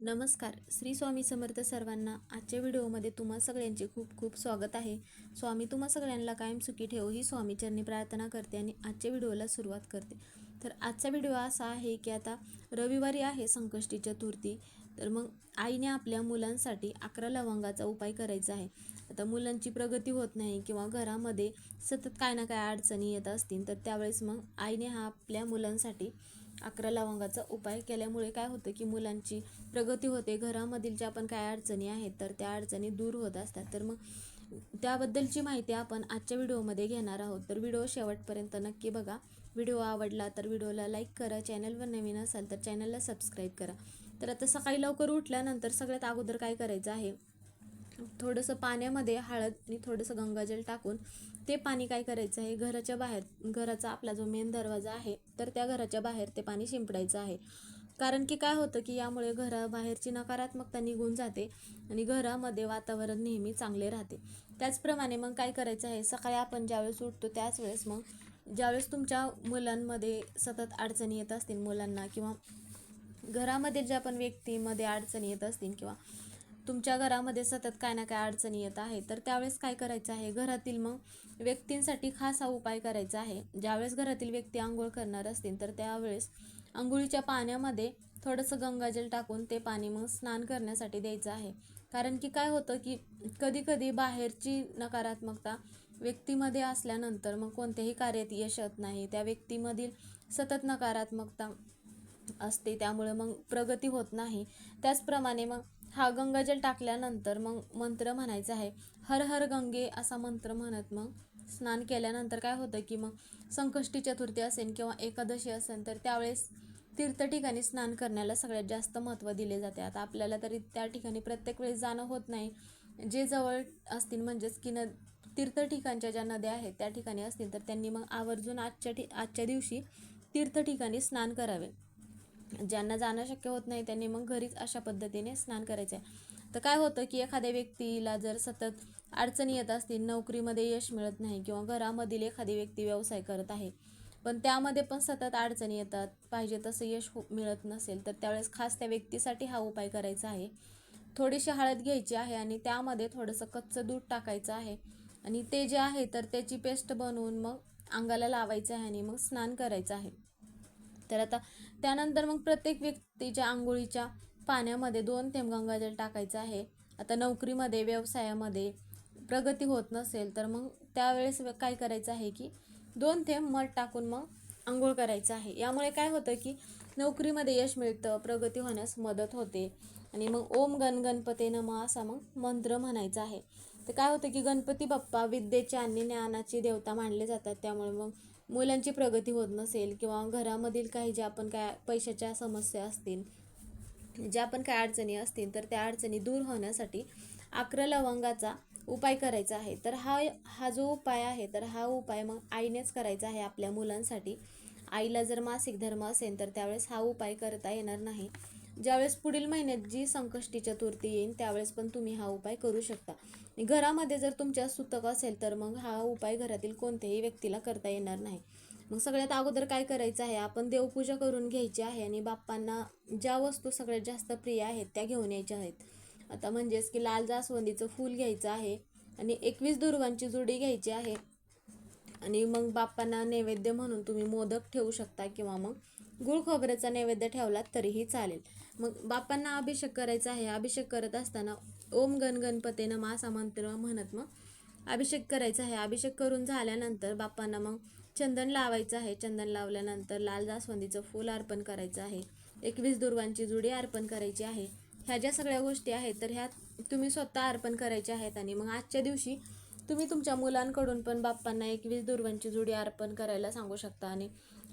नमस्कार. श्री स्वामी समर्थ सर्वांना आजच्या व्हिडिओमध्ये तुम्हा सगळ्यांचे खूप खूप स्वागत आहे. स्वामी तुम्हा सगळ्यांना कायम सुखी ठेवू ही स्वामीचरणी प्रार्थना करते आणि आजच्या व्हिडिओला सुरुवात करते. तर आजचा व्हिडिओ असा आहे की आता रविवारी आहे संकष्टी चतुर्थी तर मग आईने आपल्या मुलांसाठी अकरा लवंगाचा उपाय करायचा आहे. आता मुलांची प्रगती होत नाही किंवा घरामध्ये सतत काय ना काय अडचणी येत असतील तर त्यावेळेस मग आईने हा आपल्या मुलांसाठी अकरा लवंगाचा उपाय केल्यामुळे काय होतं की मुलांची प्रगती होते घरामधील ज्या पण काय अडचणी आहेत तर त्या अडचणी दूर होत असतात. तर मग त्याबद्दलची माहिती आपण आजच्या व्हिडिओमध्ये घेणार आहोत. तर व्हिडिओ शेवटपर्यंत नक्की बघा. व्हिडिओ आवडला तर व्हिडिओला लाईक करा. चॅनलवर नवीन असाल तर चॅनलला सबस्क्राईब करा. तर आता सकाळी लवकर उठल्यानंतर सगळ्यात अगोदर काय करायचं आहे? थोडंसं पाण्यामध्ये हळद आणि थोडंसं गंगाजल टाकून ते पाणी काय करायचं आहे? घराच्या बाहेर घराचा आपला जो मेन दरवाजा आहे तर त्या घराच्या बाहेर ते पाणी शिंपडायचं आहे. कारण की काय होतं की यामुळे घराबाहेरची नकारात्मकता निघून जाते आणि घरामध्ये वातावरण नेहमी चांगले राहते. त्याचप्रमाणे मग काय करायचं आहे? सकाळी आपण ज्यावेळेस उठतो त्याच वेळेस मग ज्यावेळेस तुमच्या मुलांमध्ये सतत अडचणी येत असतील मुलांना किंवा घरामध्ये ज्या पण व्यक्तीमध्ये अडचणी येत असतील किंवा तुमच्या घरामध्ये सतत काय ना काय अडचणी येत आहे तर त्यावेळेस काय करायचं आहे? घरातील मग व्यक्तींसाठी खास हा उपाय करायचा आहे. ज्यावेळेस घरातील व्यक्ती आंघोळ करणार असतील तर त्यावेळेस आंघोळीच्या पाण्यामध्ये थोडंसं गंगाजल टाकून ते पाणी मग स्नान करण्यासाठी द्यायचं आहे. कारण की काय होतं की कधी कधी बाहेरची नकारात्मकता व्यक्तीमध्ये असल्यानंतर मग कोणत्याही कार्यात यश येत नाही. त्या व्यक्तीमधील सतत नकारात्मकता असते त्यामुळे मग प्रगती होत नाही. त्याचप्रमाणे मग हा गंगाजल टाकल्यानंतर मग मंत्र म्हणायचा आहे हर हर गंगे असा मंत्र म्हणत मग स्नान केल्यानंतर काय होतं की मग संकष्टी चतुर्थी असेल किंवा एकादशी असेल तर त्यावेळेस तीर्थ ठिकाणी स्नान करण्याला सगळ्यात जास्त महत्त्व दिले जाते. आता आपल्याला तरी त्या ठिकाणी प्रत्येक वेळेस जाणं होत नाही. जे जवळ असतील म्हणजेच की न तीर्थ ठिकाणच्या ज्या नद्या आहेत त्या ठिकाणी असतील तर त्यांनी मग आवर्जून आजच्या ठि आजच्या दिवशी तीर्थ ठिकाणी स्नान करावे. ज्यांना जाणं शक्य होत नाही त्यांनी मग घरीच अशा पद्धतीने स्नान करायचं. आहे तर काय होतं की एखाद्या व्यक्तीला जर सतत अडचणी येत असतील नोकरीमध्ये यश मिळत नाही किंवा घरामधील एखादी व्यक्ती व्यवसाय करत आहे पण त्यामध्ये पण सतत अडचणी येतात पाहिजे तसं यश हो मिळत नसेल तर त्यावेळेस खास त्या व्यक्तीसाठी हा उपाय करायचा आहे. थोडीशी हळद घ्यायची आहे आणि त्यामध्ये थोडंसं कच्चं दूध टाकायचं आहे आणि ते जे आहे तर त्याची पेस्ट बनवून मग अंगाला लावायचं आहे आणि मग स्नान करायचं आहे. तर आता त्यानंतर मग प्रत्येक व्यक्तीच्या आंघोळीच्या पाण्यामध्ये दोन थेंब गंगाजल टाकायचं आहे. आता नोकरीमध्ये व्यवसायामध्ये प्रगती होत नसेल तर मग त्यावेळेस काय करायचं आहे की दोन थेंब मध टाकून मग आंघोळ करायचं आहे. यामुळे काय होतं की नोकरीमध्ये यश मिळतं प्रगती होण्यास मदत होते. आणि मग ओम गण गणपते नमः असा मग मंत्र म्हणायचा आहे. तर काय होतं की गणपती बाप्पा विद्येची आणि ज्ञानाची देवता मानले जातात. त्यामुळे मग मुलांची प्रगती होत नसेल किंवा घरामधील काही ज्या आपण काय पैशाच्या समस्या असतील ज्या पण काय अडचणी असतील तर त्या अडचणी दूर होण्यासाठी अकरा लवंगाचा उपाय करायचा आहे. तर हा हा जो उपाय आहे तर हा उपाय मग आईनेच करायचा आहे आपल्या मुलांसाठी. आईला जर मासिक धर्म असेल तर त्यावेळेस हा उपाय करता येणार नाही. ज्यावेळेस पुढील महिन्यात जी संकष्टी चतुर्थी येईल त्यावेळेस पण तुम्ही हा उपाय करू शकता. घरामध्ये जर तुमच्या सुतक असेल तर मग हा उपाय घरातील कोणत्याही व्यक्तीला करता येणार नाही. मग सगळ्यात अगोदर काय करायचं आहे आपण देवपूजा करून घ्यायची आहे आणि बाप्पांना ज्या वस्तू सगळ्यात जास्त प्रिय आहेत त्या घेऊन यायच्या आहेत. आता म्हणजेच की लाल जास्वंदीचं फूल घ्यायचं आहे आणि एकवीस दुर्वांची जुडी घ्यायची आहे. आणि मग बाप्पांना नैवेद्य म्हणून तुम्ही मोदक ठेवू शकता किंवा मग गुळ खोबऱ्याचा नैवेद्य ठेवलात तरीही चालेल. मग बाप्पांना अभिषेक करायचा आहे. अभिषेक करत असताना ओम गण गणपते नमः असा मंत्र म्हणत मग अभिषेक करायचा आहे. अभिषेक करून झाल्यानंतर बाप्पांना मग चंदन लावायचं आहे. चंदन लावल्यानंतर लाल जास्वंदीचं फूल अर्पण करायचं आहे. एकवीस दुर्वांची जुडी अर्पण करायची आहे. ह्या ज्या सगळ्या गोष्टी आहेत तर ह्या तुम्ही स्वतः अर्पण करायच्या आहेत आणि मग आजच्या दिवशी तुम्ही तुमच्या मुलांकडून पण बाप्पांना एकवीस दुर्वांची जुडी अर्पण करायला सांगू शकता आणि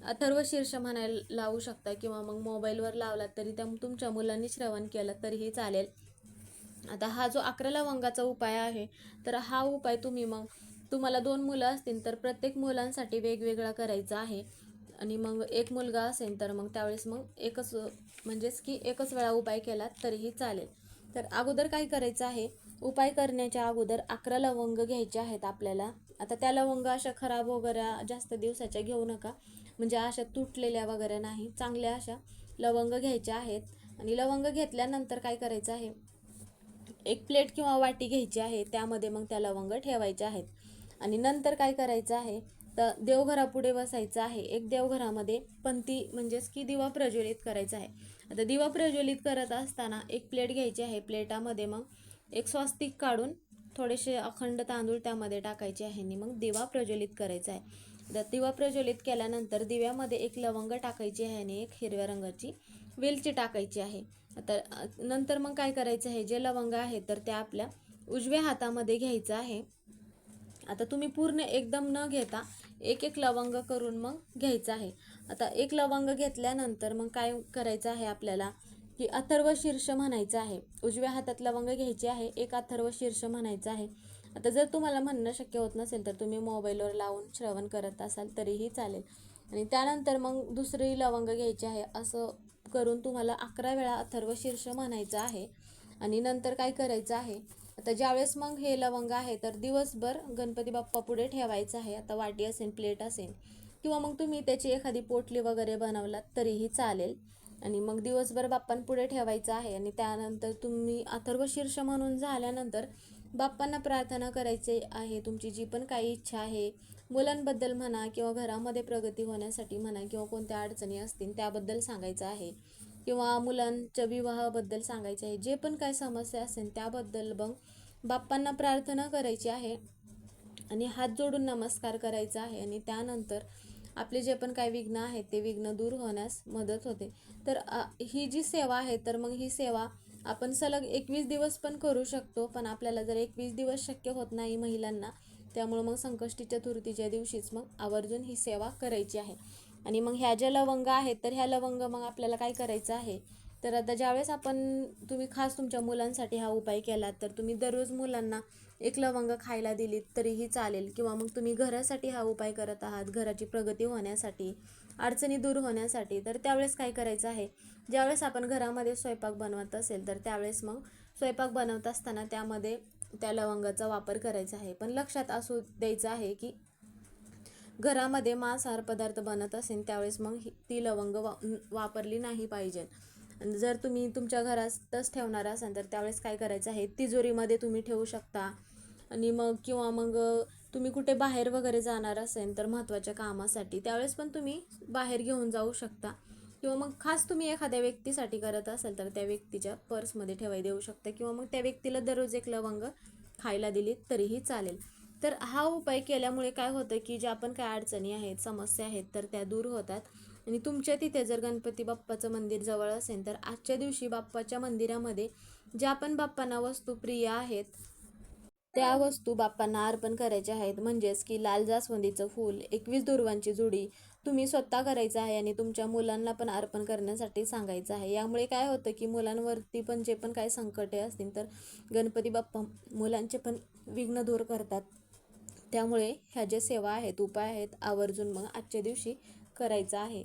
अथर्व शीर्ष म्हणायला लावू शकता किंवा मग मोबाईलवर लावलात तरी त्या तुमच्या मुलांनी श्रवण केलं तरीही चालेल. आता हा जो अकरा लवंगाचा उपाय आहे तर हा उपाय तुम्ही मग तुम्हाला दोन मुलं असतील तर प्रत्येक मुलांसाठी वेगवेगळा करायचा आहे. आणि मग एक मुलगा असेल तर मग त्यावेळेस मग एकच म्हणजेच की एकच वेळा उपाय केला तरीही चालेल. तर अगोदर काय करायचं आहे? उपाय करण्याच्या अगोदर अकरा लवंग घ्यायचे आहेत आपल्याला. आता त्या लवंग अशा खराब वगैरे जास्त दिवसाच्या घेऊ नका. म्हणजे अशा तुटलेल्या वगैरे नाही चांगल्या अशा लवंग घ्यायच्या आहेत. आणि लवंग घेतल्यानंतर काय करायचं आहे? एक प्लेट किंवा वाटी घ्यायची आहे त्यामध्ये मग त्या लवंग ठेवायचे आहेत. आणि नंतर काय करायचं आहे? तर देवघरापुढे बसायचं आहे. एक देवघरामध्ये पंथी म्हणजेच की दिवा प्रज्वलित करायचा आहे. आता दिवा प्रज्वलित करत असताना एक प्लेट घ्यायची आहे. प्लेटामध्ये मग एक स्वस्तिक काढून थोडेसे अखंड तांदूळ त्यामध्ये टाकायचे आहे आणि मग दिवा प्रज्वलित करायचा आहे. दिवा प्रज्वलित केल्यानंतर दिव्यामध्ये एक लवंग टाकायची आहे आणि एक हिरव्या रंगाची वेलची टाकायची आहे. आता नंतर मग काय करायचं आहे? जे लवंग आहे तर त्या आपल्या उजव्या हातामध्ये घ्यायचं आहे. आता तुम्ही पूर्ण एकदम न घेता एक एक लवंग करून मग घ्यायचं आहे. आता एक लवंग घेतल्यानंतर मग काय करायचं आहे आपल्याला? की अथर्व शीर्ष म्हणायचं आहे. उजव्या हातात लवंग घ्यायची आहे. एक अथर्व शीर्ष म्हणायचं आहे. आता जर तुम्हाला म्हणणं शक्य होत नसेल तर तुम्ही मोबाईलवर लावून श्रवण करत असाल तरीही चालेल. आणि त्यानंतर मग दुसरी लवंग घ्यायची आहे असं करून तुम्हाला अकरा वेळा अथर्व शीर्ष म्हणायचं आहे. आणि नंतर काय करायचं आहे आता ज्यावेळेस मग हे लवंग आहे तर दिवसभर गणपती बाप्पा पुढे ठेवायचं आहे. आता वाटी असेल प्लेट असेल किंवा मग तुम्ही त्याची एखादी पोटली वगैरे बनवलात तरीही चालेल. आणि मग दिवसभर बाप्पांपुढे ठेवायचं आहे. आणि त्यानंतर तुम्ही अथर्व शीर्ष म्हणून झाल्यानंतर बाप्पांना प्रार्थना करायची आहे तुमची जी पण काही इच्छा आहे मुलांबद्दल म्हणा किंवा घरामध्ये प्रगती होण्यासाठी म्हणा किंवा कोणत्या अडचणी असतील त्याबद्दल सांगायचं आहे. किंवा मुलांच्या विवाहाबद्दल सांगायचं आहे. जे पण काय समस्या असेल त्याबद्दल मग बाप्पांना प्रार्थना करायची आहे आणि हात जोडून नमस्कार करायचा आहे आणि त्यानंतर आपले जे पण काही विघ्न आहेत ते विघ्न दूर होण्यास मदत होते. तर ही जी सेवा आहे तर मग ही सेवा आपण सलग एकवीस दिवस पण करू शकतो पण आपल्याला जर एकवीस दिवस शक्य होत नाही महिलांना त्यामुळं मग संकष्टी चतुर्थीच्या दिवशीच मग आवर्जून ही सेवा करायची आहे. आणि मग ह्या ज्या लवंग आहेत तर ह्या लवंग मग आपल्याला काय करायचं आहे? तर आता ज्यावेळेस आपण तुम्ही खास तुमच्या मुलांसाठी हा उपाय केलात तर तुम्ही दररोज मुलांना एक लवंग खायला दिलीत तरीही चालेल. किंवा मग तुम्ही घरासाठी हा उपाय करत आहात घराची प्रगती होण्यासाठी अडचणी दूर होण्यासाठी तर त्यावेळेस काय करायचं आहे? ज्यावेळेस आपण घरामध्ये स्वयंपाक बनवत असेल तर त्यावेळेस मग स्वयंपाक बनवत असताना त्यामध्ये त्या लवंगाचा वापर करायचा आहे. पण लक्षात असू द्यायचं आहे की घरामध्ये मांसाहार पदार्थ बनत असेल त्यावेळेस मग ही- ती लवंग वा वापरली नाही पाहिजे. जर तुम्ही तुमच्या घरातच ठेवणार असाल तर त्यावेळेस काय करायचं आहे? तिजोरीमध्ये तुम्ही ठेवू शकता. आणि मग किंवा मग तुम्ही कुठे बाहेर वगैरे जाणार असेल तर महत्त्वाच्या कामासाठी त्यावेळेस पण तुम्ही बाहेर घेऊन जाऊ शकता. किंवा मग खास तुम्ही एखाद्या व्यक्तीसाठी करत असाल तर त्या व्यक्तीच्या पर्समध्ये ठेवाय देऊ शकता. किंवा मग त्या व्यक्तीला दररोज एक लवंग खायला दिली तरीही चालेल. तर हा उपाय केल्यामुळे काय होतं की ज्या आपण काय अडचणी आहेत समस्या आहेत तर त्या दूर होतात. आणि तुमच्या तिथे जर गणपती बाप्पाचं मंदिर जवळ असेल तर आजच्या दिवशी बाप्पाच्या मंदिरामध्ये ज्या पण बाप्पांना वस्तू प्रिय आहेत त्या वस्तू बाप्पांना अर्पण करायच्या आहेत. म्हणजेच की लाल जास्वंदीचं फूल एकवीस दुर्वांची जुडी तुम्ही स्वतः करायचं आहे आणि तुमच्या मुलांना पण अर्पण करण्यासाठी सांगायचं आहे. यामुळे काय होतं की मुलांवरती पण जे पण काही संकटे असतील तर गणपती बाप्पा मुलांचे पण विघ्न दूर करतात. त्यामुळे ह्या ज्या सेवा आहेत उपाय आहेत आवर्जून मग आजच्या दिवशी करायचं आहे.